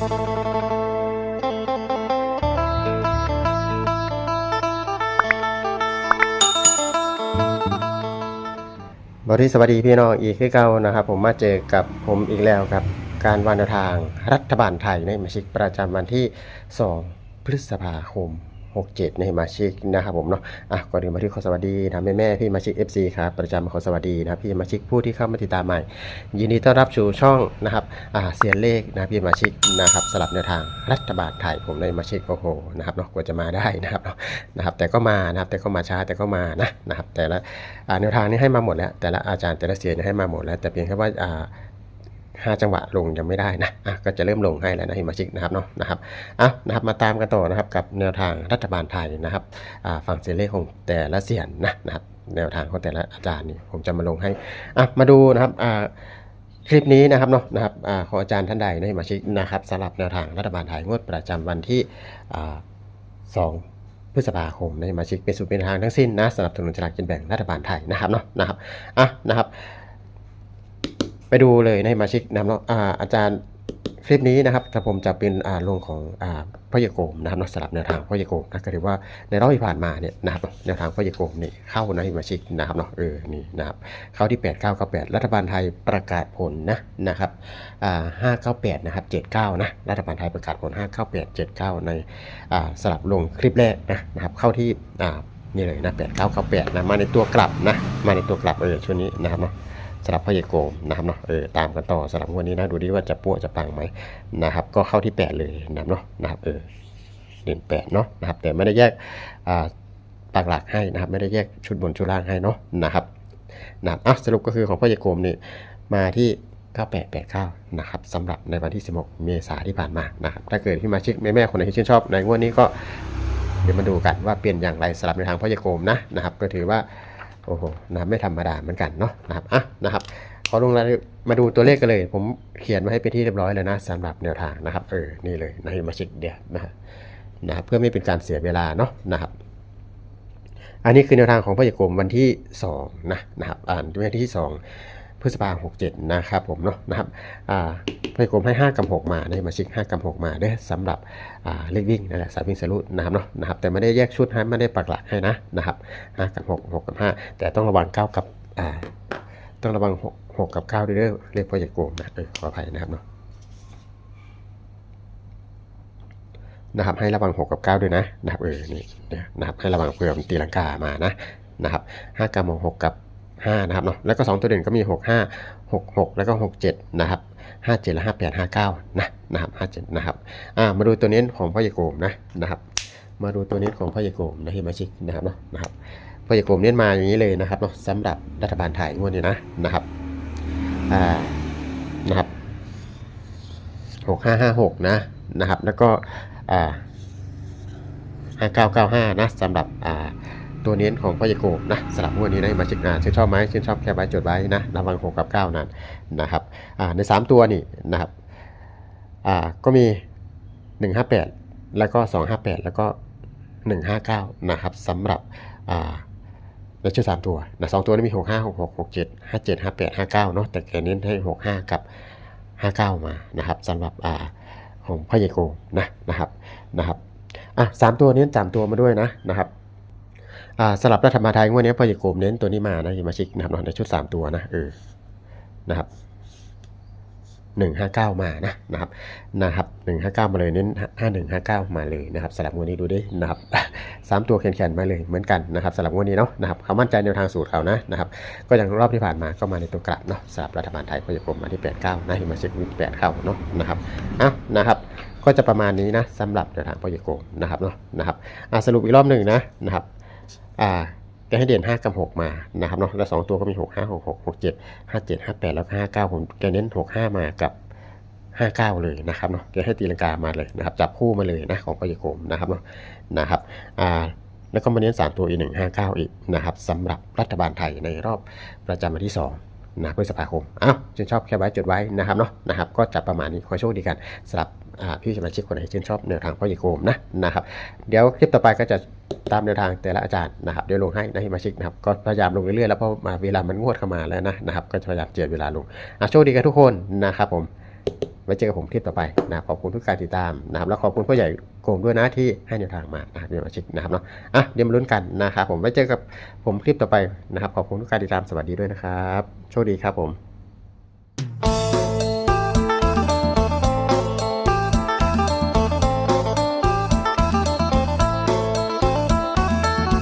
บริสวัสดีพี่น้องอีกคือเก่านะครับ ผมมาเจอกับผมอีกแล้วครับ การวันแนวทางรัฐบาลไทยในมาชิกประจำวันที่ 2 พฤษภาคม 67 ในมาชิกนะครับผมเนาะอะก่อนอื่นมาที่ขอสวัสดีนะแม่แม่พี่มาชิก FC ครับประจำขอสวัสดีนะพี่มาชิกผู้ที่เข้ามาติดตามใหม่ ยินดีต้อนรับสู่ช่องนะครับอ่าเสียนเลขนะพี่มาชิกนะครับสลับแนวทางรัฐบาลไทยผมในมาชิกโอ้โหนะครับเนาะกว่าจะมาได้นะครับเนาะนะครับแต่ก็มานะครับแต่ก็มาช้าแต่ก็มานะนะครับแต่ละอ่าแนวทางนี้ให้มาหมดแล้วแต่ละอาจารย์แต่ละเสียนให้มาหมดแล้วแต่เพียงแค่ว่าอ่า ห้าจังหวะลงยังไม่ได้นะอะก็จะเริ่มลงให้แล้วนะฮิมาชิกนะครับเนาะนะครับอะนะครับมาตามกันต่อนะครับกับแนวทางรัฐบาลไทยนะครับอ่าฝั่งเสียนเลของแต่ละเสียนนะนะครับแนวทางของแต่ละอาจารย์นี่ผมจะมาลงให้อะมาดูนะครับอ่าคลิปนี้นะครับเนาะนะครับอาของอาจารย์ท่านใดในมาชิกนะครับสำหรับแนวทางรัฐบาลไทยงวดประจำวันที่สอ่า2พฤษภาคมในมาชิกเป็นสูตรเป็นทางทั้งสิ้นนะสนับสนุนฉลากกินแบ่งรัฐบาลไทยนะครับเนาะนะครับอะนะครับ ไปดูเลยในมาชิกนะครับเนาะอ่าอาจารย์คลิปนี้นะครับถ้าผมจะเป็นอ่าลงของอ่าพ่อยโกมนะครับนาะสลับแนวทางพ่อยโกมนะก็ถือว่าในรอบที่ผ่านมาเนี่ยนะครับแนวทางพ่อยโกมนี่เข้าในมาชิกนะครับเนาะเออนี่นะครับเข้าที่8 9 9 8รัฐบาลไทยประกาศผลนะนะครับอ่า598นะครับ79นะรัฐบาลไทยประกาศผล598 79 ในอ่าสลับลงคลิปแรกนะนะครับเข้าที่อ่า นี่เลยนะ8998นะมาในตัวกลับนะมาในตัวกลับเออช่วงนี้นะครับเนาะสลับพยโกมนะครับเนาะเออตามกันต่อสลับวันนี้นะดูดิว่าจะปั้วจะปังไหมนะครับก็เข้าที่8เลยนะเนาะนะครับเออเด่น8เนาะนะครับแต่ไม่ได้แยกอ่าปักหลักให้นะครับไม่ได้แยกชุดบนชุดล่างให้เนาะนะครับนะครับอะสรุปก็คือของพ่อยายโกมนี่มาที่9889นะครับสำหรับในวันที่ 16 เมษายนที่ผ่านมานะครับถ้าเกิดพี่มาชิกแม่ๆคนไหนที่ชื่นชอบในงวดนี้ก็ ดี๋ยวมาดูกันว่าเปลี่ยนอย่างไรสำหรับในทางพยาโกมนะนะครับ ก็ถือว่าโอ้โหนะไม่ธรรมดาเหมือนกันเนาะนะครับอะนะครับขอลงรายมาดูตัวเลขกันเลย ผมเขียนมาให้เป็นที่เรียบร้อยแล้วนะสำหรับแนวทางนะครับเออนี่เลยนะมาชิกเดียวนะครับนะครับเพื่อไม่เป็นการเสียเวลาเนาะนะครับอันนี้คือแนวทางของพยากรมวันที่2นะนะครับอ่านวันที่ 2 พฤษภาคม67นะครับผมเนาะนะครับพยากรมให้ 5กับ6มาได้มาชิก5กับ6มาได้สำหรับเลขวิ่งนั่นแหละสายวิ่งสรุปนะครับเนาะนะครับแต่ไม่ได้แยกชุดให้ไม่ได้ปักหลักให้นะนะครับ5กับ6 6กับ 5 แต่ต้องระวัง 9 กับต้องระวัง 6 6 กับ 9 ด้วยเด้อเลขพยากรมนะเออขออภัยนะครับเนาะนะครับให้ระวัง 6 กับ 9 ด้วยนะนะครับเออนี่นะครับให้ระวังเผื่อมตีลังกามานะนะครับ5กับ6กับ 5นะครับเนาะแล้วก็ 2 ตัวเด่นก็มี 6 5 6 6 แล้วก็ 6 7 นะครับ 5 7 และ 5 8 5 9 นะนะครับ5 7 นะครับอ่ามาดูตัวเน้นของพ่อยายโกมนะนะครับมาดูตัวเน้นของพ่อยายโกมนะเฮมาชิกนะครับเนาะนะครับพ่อยายโกมเน้นมาอย่างนี้เลยนะครับเนาะสำหรับรัฐบาลไทยงวดนี้นะนะครับอ่านะครับ6556นะนะครับ แล้วก็อ่า5995นะสำหรับอ่า ตัวเน้นของพยายโกนะสำหรับงวดนี้นะมาชิกงานชื่นชอบไหมชื่นชอบแค่ไว้จดไว้นะระวัง6กับ9นั้นนะครับอ่าใน 3 ตัวนี่นะครับอ่าก็มี 158 แล้วก็ 258 แล้วก็ 159 นะครับสำหรับอ่าในชื่อ3ตัวนะสองตัวนี้มี65 66 67 57 58 59เนาะแต่แกเน้นให้65กับ59มานะครับสำหรับอ่าของพ่อใหญ่โกนะนะครับนะครับอะสามตัวเน้นสามตัวมาด้วยนะนะครับ สลับรัฐบาลไทยงวดนี้พอใหญ่โกมเน้นตัวนี้มานะฮิมาชิกนะครับในชุดสามตัวนะเออนะครับหนึ่งห้าเก้ามานะนะครับนะครับหนึ่งห้าเก้ามาเลยเน้นห้าหนึ่งห้าเก้ามาเลยนะครับสลับงวดนี้ดูดินะครับสามตัวแข็งๆมาเลยเหมือนกันนะครับสลับงวดนี้เนาะนะครับเขามั่นใจในทางสูตรเขานะนะครับก็อย่างรอบที่ผ่านมาก็มาในตัวกลับเนาะสลับรัฐบาลไทยพอใหญ่โกมมาที่แปดเก้านะฮิมาชิกมีแปดเข้าเนาะนะครับอะนะครับก็จะประมาณนี้นะสำหรับแนวทางโปรเจกต์โกงนะครับเนาะนะครับสรุปอีกรอบหนึ่งนะนะครับ อ่าแกให้เด่น 5 กับ 6 มานะครับเนาะแล้ว 2 ตัวก็มี 6 5 6 6 6 7 5 7 5 8 แล้วก็5 9 ผมแกเน้น 6 5 มากับ 59 เลยนะครับเนาะแกให้ตีลังกามาเลยนะครับจับคู่มาเลยนะของโปรเจกต์โกงนะครับเนาะนะครับอ่าแล้วก็มาเน้น 3 ตัวอีก 1 5 9 อีกนะครับสำหรับรัฐบาลไทยในรอบประจำวันที่ 2นะพฤษภาคมอ้าวชื่นชอบแค่ไว้จดไว้นะครับเนาะนะครับก็จะประมาณนี้ขอโชคดีกันสำหรับ พี่สมาชิกคนไหนชื่นชอบแนวทางพ่อใหญ่โกมนะนะครับ เดี๋ยวคลิปต่อไปก็จะตามแนวทางแต่ละอาจารย์นะครับเดี๋ยวลงให้นะสมาชิกนะครับก็พยายามลงเรื่อยๆแล้วเพราะมาเวลามันงวดเข้ามาแล้วนะนะครับ ก็จะพยายามเจียดเวลาลงอะโชคดีกันทุกคนนะครับผมไว้เจอกับผมคลิปต่อไปนะขอบคุณทุกการติดตามนะครับแล้วขอบคุณพ่อใหญ่โกงด้วยนะที่ให้แนวทางมานะครับเดี๋ยวมาช็คนะครับเนาะอะเดี๋ยวมาลุ้นกันนะครับผมไว้เจอกับผมคลิปต่อไปนะครับขอบคุณทุกการติดตามสวัสดีด้วยนะครับโชคดีครับผม